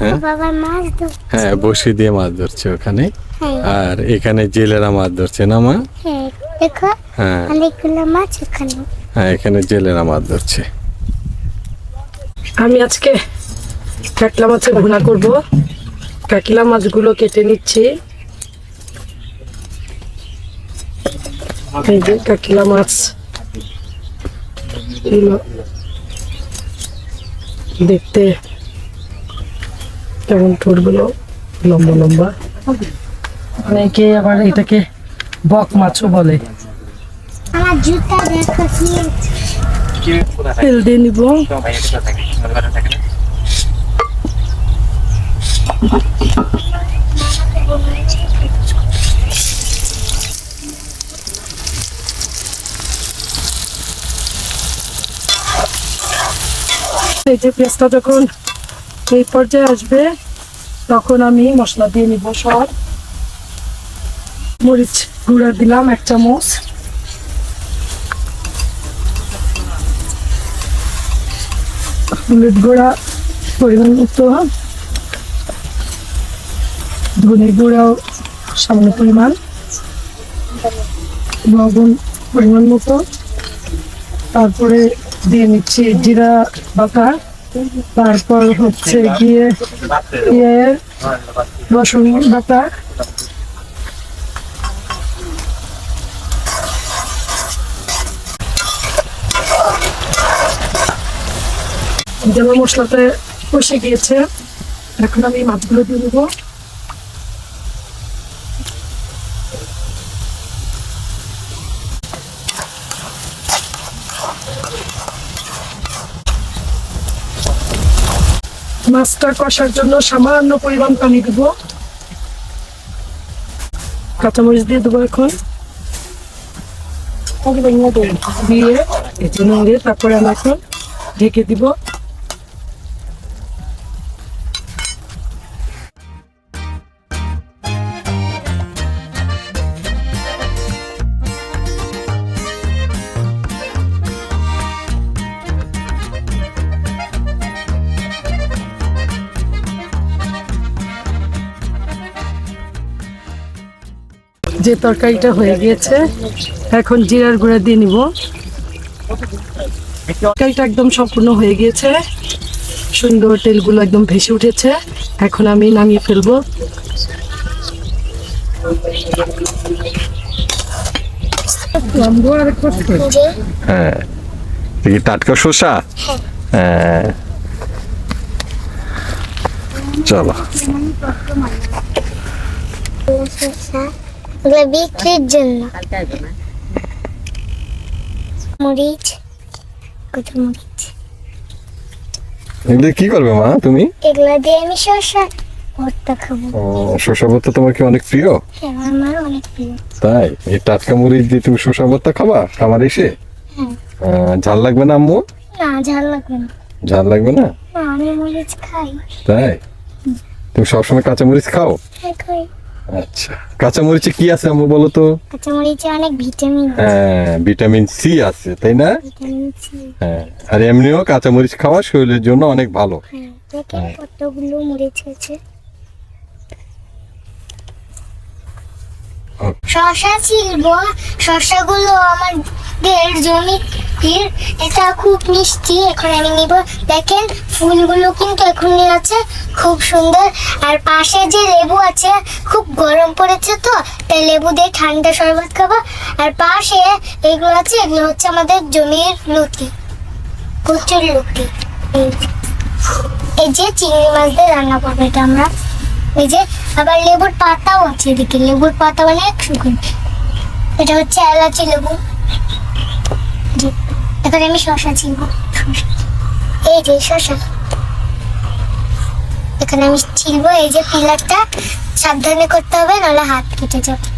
হ্যাঁ? হ্যাঁ বসি দিয়ে মাছ ধরছে ওখানে। হ্যাঁ। আর এখানে জেলেরা মাছ ধরছে না মা? হ্যাঁ হ্যাঁ। এখানে। জেলেরা মাছ ধরছে। আমি আজকে কাতলা মাছের ভুনা করব। কাতলা মাছগুলো কেটে নিচ্ছি। এই যে কাতলা মাছ। দেখতে কেমন ঠোঁটগুলো লম্বা লম্বা। অনেকে আবার এটাকে বক মাছও বলে। আমার জুতা দেখো তেল দিয়ে নিব। এই যে পেঁয়াজটা যখন এই পর্যায়ে আসবে তখন আমি মশলা দিয়ে নিব সব। মরিচ গুঁড়া দিলাম এক চামচ। হলুদ গুঁড়া পরিমাণ মতো। ধনে গুঁড়াও সামান্য পরিমাণ। লবণ পরিমাণ মতো। তারপরে দিয়ে নিচ্ছি জিরা বাটা। তারপর হচ্ছে গিয়ে ইয়ে রসুন বাটা। যেমন মশলাতে কষে গিয়েছে, এখন আমি মাছগুলো দিয়ে দেবো। মাছটা কষার জন্য সামান্য পরিমাণ পানি দেবো। কাঁচামরিচ দিয়ে দেবো এখন। দিয়ে তারপরে আমি এখন ঢেকে দিব। যে তরকারিটা হয়ে গিয়েছে, এখন জিরার গুঁড়া দিয়ে নিব। তরকারিটা একদম সম্পূর্ণ হয়ে গিয়েছে। সুন্দর তেলগুলো একদম ভেসে উঠেছে। এখন আমি নামিয়ে ফেলব। হ্যাঁ। টাটকা শসা? হ্যাঁ। চলো। এগুলো বিক্রির জন্য। মরিচ কত মরিচ। এগুলো কি করবে মা তুমি? এগুলো দিয়ে আমি শসা ভর্তা খাব। শসা ভর্তা তোমার কি অনেক প্রিয়? হ্যাঁ আমার অনেক প্রিয়। তাই? এই টাটকা মরিচ দিয়ে তুমি শসা ভর্তা খাবা এসে? হ্যাঁ। ঝাল লাগবে না আম্মু? না ঝাল লাগবে না। ঝাল লাগবে না? না, আমি মরিচ খাই। তাই? তুমি সবসময় কাঁচা মরিচ খাও? হ্যাঁ খাই। আচ্ছা। কাঁচামরিচে কি আছে আম্মু বলো তো? কাঁচামরিচে অনেক ভিটামিন হ্যাঁ ভিটামিন সি আছে তাই না? হ্যাঁ আর এমনিও কাঁচামরিচ খাওয়া শরীরের জন্য অনেক ভালো। হ্যাঁ। কতগুলো মরিচ আছে। শশা ছিল শশাগুলো আমাদের জমির এটা খুব মিষ্টি। এখন আমি নিব। দেখেন, ফুলগুলো কিন্তু এখনই আছে, খুব সুন্দর। আর পাশে যে লেবু আছে, খুব গরম পড়েছে তো, তাই লেবু দিয়ে ঠান্ডা শরবত খাব। আর পাশে এগুলো আছে, এগুলো হচ্ছে আমাদের জমির লতি প্রচুর লতি এই যে চিংড়ি মাছ দিয়ে রান্না করব এটা আমরা। এই যে আবার লেবুর পাতাও আছে এদিকে। লেবুর পাতা অনেক শুকনো। এটা হচ্ছে এলাচি লেবু। এখানে আমি শশা ছিলব এই যে শশা এখানে আমি ছিলব এই যে পিলারটা। সাবধানে করতে হবে, নাহলে হাত কেটে যাবে।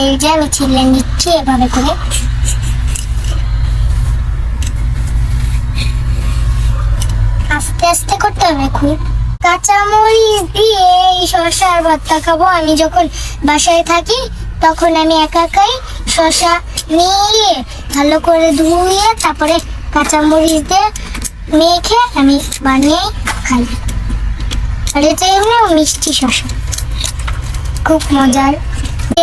এই যে আমি ছিলে নিচ্ছি এভাবে করে। আস্তে আস্তে করতে হবে খুব কাঁচামরিচ দিয়ে এই শসার ভর্তা খাব। আমি যখন বাসায় থাকি, তখন আমি একা একাই শসা নিয়ে ভালো করে ধুয়ে তারপরে কাঁচামরিচ দিয়ে মেখে আমি বানিয়ে খাই। আর এটা এমনি মিষ্টি শসা। খুব মজার।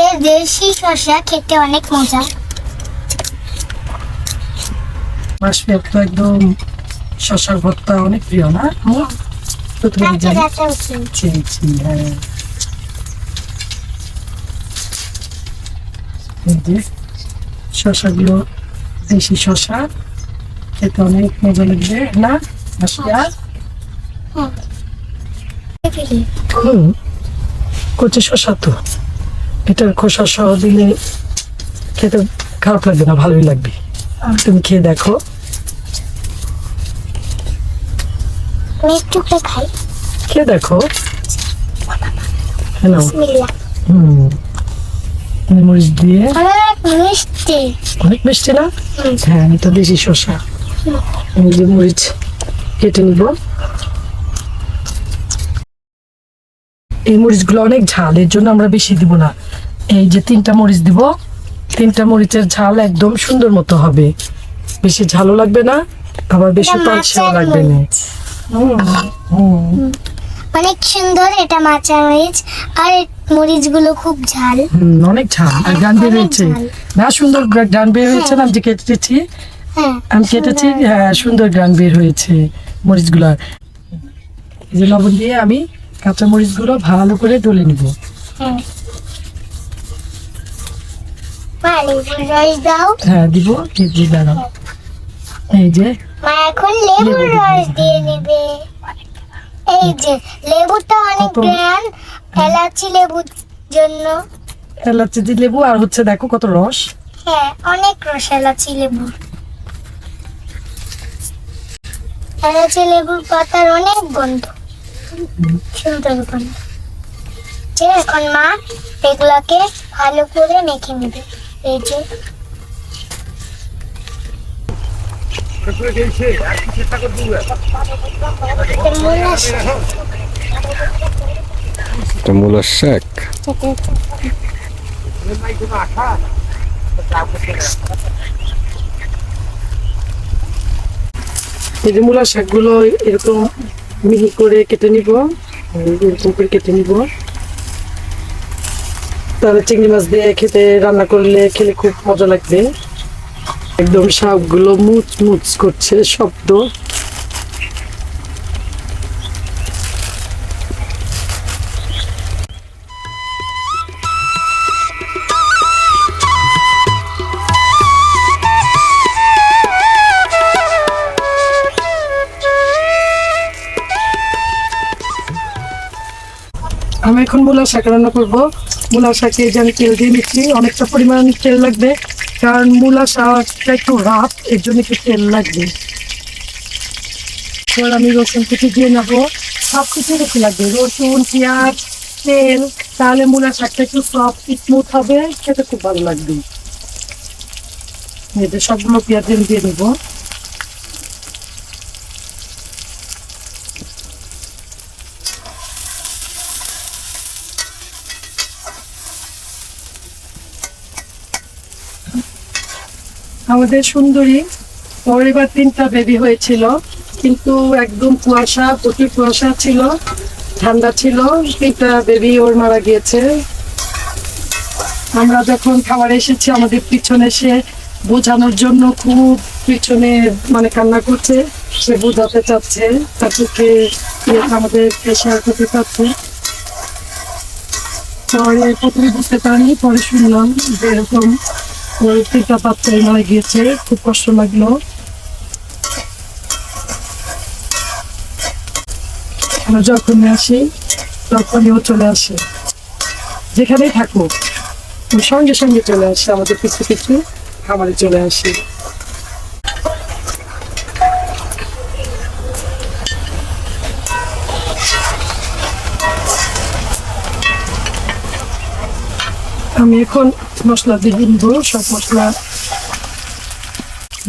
এ দেশি শসা খেতে অনেক মজা। তো একদম শশার ভর্তা অনেক প্রিয় না? তো তুমি হ্যাঁ। শশাগুলো দেশি শশা খেতে অনেক মজা লাগবে না? ফেলি হুম। কচি শশা তো। এটার খোসা সহ দিলে খেতে খারাপ লাগবে না ভালোই লাগবে। তুমি খেয়ে দেখো। আমি একটু করে খাই। খেয়ে দেখো? হ্যালো হুম। মরিচ দিয়ে? অনেক মিষ্টি। অনেক মিষ্টি না। হ্যাঁ এটা দেশি শসা। আমি যে মরিচ কেটে নিব। এই মরিচগুলো অনেক ঝাল এর জন্য আমরা বেশি দিব না। এই যে তিনটা মরিচ দিব তিনটা মরিচের ঝাল একদম সুন্দর মতো হবে। বেশি ঝালও লাগবে না আবার বেশি পাঁচশাও লাগবে না। অনেক সুন্দর এটা মাচা মরিচ। আর মরিচগুলো খুব ঝাল। অনেক ঝাল। আর গান বের হয়েছে। না সুন্দর গান বের হয়েছে না? আমি যে কেটেছি। হ্যাঁ আমি কেটেছি হ্যাঁ সুন্দর গান বের হয়েছে মরিচগুলো। এই যে লবণ দিয়ে আমি কাঁচা মরিচগুলো ভালো করে ডলে নিব। হ্যাঁ। হ্যাঁ দিব দাঁড়াও এই যে মা এখন লেবুর রস দিয়ে নেবে। এই যে লেবুটা অনেক? গ্রান এলাচি লেবুর জন্য। এলাচি দিয়ে লেবু আর হচ্ছে দেখো কত রস। হ্যাঁ অনেক রস এলাচি এলাচি লেবুর পাতার অনেক গন্ধ। সুন্দর গন্ধ। যে এখন মা এগুলাকে ভালো করে মেখে নেবে। এই যে এটা মূলা শাক। এটা মূলার শাক এই যে মূলা শাকগুলো এরকম মিহি করে কেটে নিব এরকম করে কেটে নিব। তাহলে চিংড়ি মাছ দিয়ে খেতে রান্না করলে খেলে খুব মজা লাগবে। একদম শাকগুলো মুচ মুচ করছে, শব্দ। আমি এখন মূলা শাক রান্না করব। মূলা শাকে যে আমি তেল দিয়ে নিচ্ছি অনেকটা পরিমাণ তেল লাগবে। কারণ মূলা শাকটা একটু রাফ এর জন্য একটু তেল লাগবে। এবার আমি রসুন কুচি দিয়ে নেব। সব কিছু বেশি লাগবে। রসুন, পেঁয়াজ, তেল, তাহলে মূলা শাকটা একটু সফট স্মুথ হবে, খেতে খুব ভালো লাগবে। সবগুলো পেঁয়াজ দিয়ে দেবো আমাদের সুন্দরী পরিবার তিনটা বেবি হয়েছিল, কিন্তু একদম কুয়াশা, প্রচুর কুয়াশা ছিল, ঠান্ডা ছিল, তিনটা বেবি ওর মারা গিয়েছে। আমরা যখন খাবার এসেছি, আমাদের পিছনে সে বোঝানোর জন্য খুব পিছনে মানে কান্না করছে, সে বোঝাতে চাচ্ছে, তার চোখে আমাদের শেয়ার করতে চাচ্ছে। পরে প্রথমে বুঝতে পারিনি, পরে শুনলাম যে এরকম ওর তিনটা পাত্রে মারা খুব কষ্ট লাগল। আমরা যখনই আসি, তখনই ও চলে আসে। যেখানেই থাকুক সঙ্গে সঙ্গে চলে আসে, আমাদের কিছু কিছু খাবারে চলে আসে। আমি এখন মশলা দিয়ে দিব, সব মশলা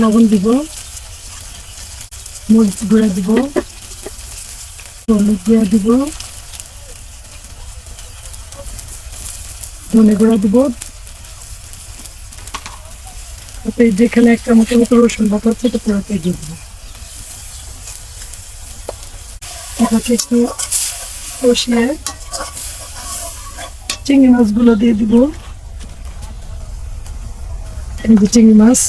লবণ দিব, মরিচ গুঁড়া দিব, হলুদ গুঁড়া দিব, ধনে গুঁড়া দিব। তাতে যেখানে একটা মতো মতো রসুন বাটা আছে পুরোটাই দিয়ে দেবো। এটাকে একটু কষিয়ে চিংড়ি মাছগুলো দিয়ে দিব। চিংড়ি মাছ।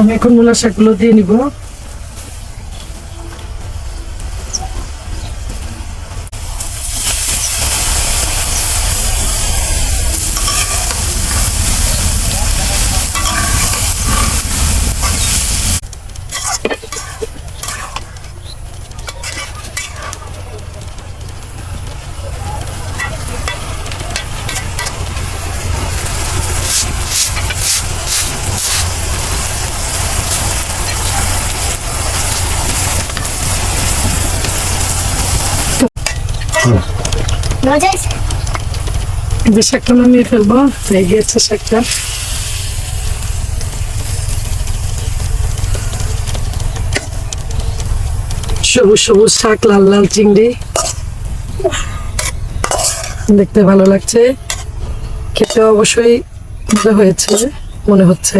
আমি এখন মূলা শাকগুলো দিয়ে নিব। ফেলব। হয়ে গিয়েছে শাকটা। সবুজ সবুজ শাক লাল লাল চিংড়ি। দেখতে ভালো লাগছে। খেতে অবশ্যই মজা হয়েছে মনে হচ্ছে।